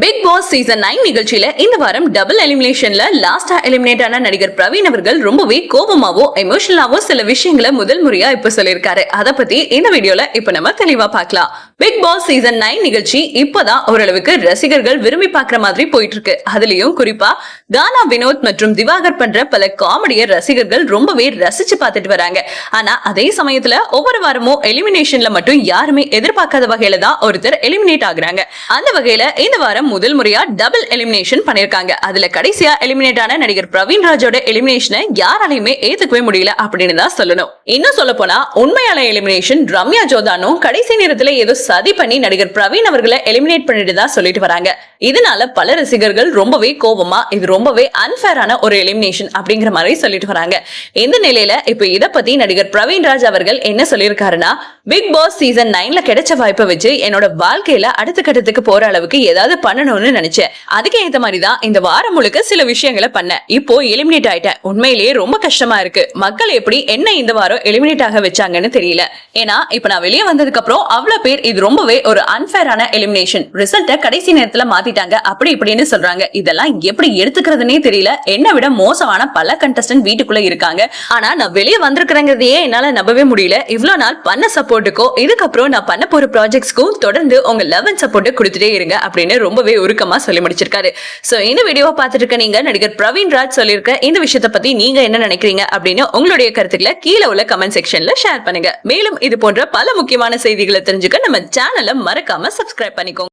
Big Boss season nine நிகழ்ச்சியில இந்த வாரம் டபுள் எலிமினேஷன்ல லாஸ்டா எலிமினேட் ஆன நடிகர் பிரவீன் அவர்கள் ரொம்பவே கோபமாவோ எமோஷனலாவோ சில விஷயங்களை முதல் முறையா இப்ப சொல்லியிருக்காரு. அத பத்தி இந்த வீடியோல இப்ப நம்ம தெளிவா பார்க்கலாம். பிக் பாஸ் சீசன் நைன் நிகழ்ச்சி இப்பதான் ஓரளவுக்கு ரசிகர்கள் விரும்பி பாக்குற மாதிரி போயிட்டு இருக்கு அதுலயும் குறிப்பா கானா வினோத் மற்றும் திவாகர் பண்ற பல காமெடியை ரசிகர்கள் ரொம்பவே ரசிச்சு பார்த்துட்டு வராங்க. ஆனா அதே சமயத்துல ஒவ்வொரு வாரமும் எலிமினேஷன்ல மட்டும் யாருமே எதிர்பார்க்காத வகையில தான் ஒருத்தர் எலிமினேட் ஆகுறாங்க. அந்த வகையில இந்த வாரம் முதல் முறையா டபுள் எலிமினேஷன் பண்ணிருக்காங்க அதுல கடைசியா எலிமினேட் ஆன நடிகர் பிரவீன் ராஜோட எலிமினேஷனை யாராலையுமே ஏத்துக்கவே முடியல அப்படின்னு தான் சொல்லணும். இன்னும் சொல்ல போனா உண்மையான எலிமினேஷன் ரம்யா ஜோதானும் கடைசி நேரத்துல ஏதோ சதி பண்ணி நடிகர் பிரவீன் அவர்களை எலிமினேட் பண்ணிட்டு தான் சொல்லிட்டு வராங்க. இதனால பல ரசிகர்கள் ரொம்பவே கோபமா இது ரொம்பவே அன்பேரான ஒரு எலிமினேஷன் அப்படிங்கிற மாதிரி சொல்லிட்டு வராங்க. இந்த நிலையில இப்ப இத பத்தி நடிகர் பிரவீன் ராஜ் அவர்கள் என்ன சொல்லியிருக்காருன்னா பிக் பாஸ் சீசன் நைன்ல கிடைச்ச வாய்ப்பை வச்சு என்னோட வாழ்க்கையில அடுத்த கட்டத்துக்கு போற அளவுக்கு ஏதாவது பண்ணணும்னு நினைச்சேன். அதுக்கு ஏத்த மாதிரி தான் இந்த வாரம் முழுக்க சில விஷயங்களை பண்ணேன். இப்போ எலிமினேட் ஆயிட்டேன். உண்மையிலேயே ரொம்ப கஷ்டமா இருக்கு. மக்கள் எப்படி என்ன இந்த வாரம் எலிமினேட் ஆக வச்சாங்கன்னு தெரியல. ஏன்னா இப்ப நான் வெளியே வந்ததுக்கு அப்புறம் அவ்வளவு பேர் இது ரொம்பவே ஒரு அன்பேரான எலிமினேஷன் ரிசல்ட்டை கடைசி நேரத்துல மாத்திட்டாங்க. அப்படி இப்படின்னு சொல்றாங்க. இதெல்லாம் எப்படி எடுத்துக்கிறதுனே தெரியல. என்னை விட மோசமான பல கண்டஸ்டன்ட் வீட்டுக்குள்ள இருக்காங்க. ஆனா நான் வெளியே வந்திருக்கிறேங்கிறதையே என்னால நம்பவே முடியல. இவ்வளவு நாள் பண்ண சப்போர்ட்டுக்கோ இதுக்கப்புறம் நான் பண்ண போற ப்ராஜெக்ட்ஸ்க்கும் தொடர்ந்து உங்க லவ் அண்ட் கொடுத்துட்டே இருங்க அப்படின்னு ரொம்பவே உருக்கமா சொல்லி முடிச்சிருக்காரு. சோ இந்த வீடியோவை பார்த்துட்டு இருக்க நீங்க நடிகர் பிரவீன் ராஜ் சொல்லியிருக்க இந்த விஷயத்தை பத்தி நீங்க என்ன நினைக்கிறீங்க அப்படின்னு உங்களுடைய கருத்துக்களை கீழே உள்ள கமெண்ட் செக்ஷன்ல ஷேர் பண்ணுங்க. மேலும் இது போன்ற பல முக்கியமான செய்திகளை தெரிஞ்சுக்க நம்ம சேனலை மறக்காம சப்ஸ்கிரைப் பண்ணிக்கோங்க.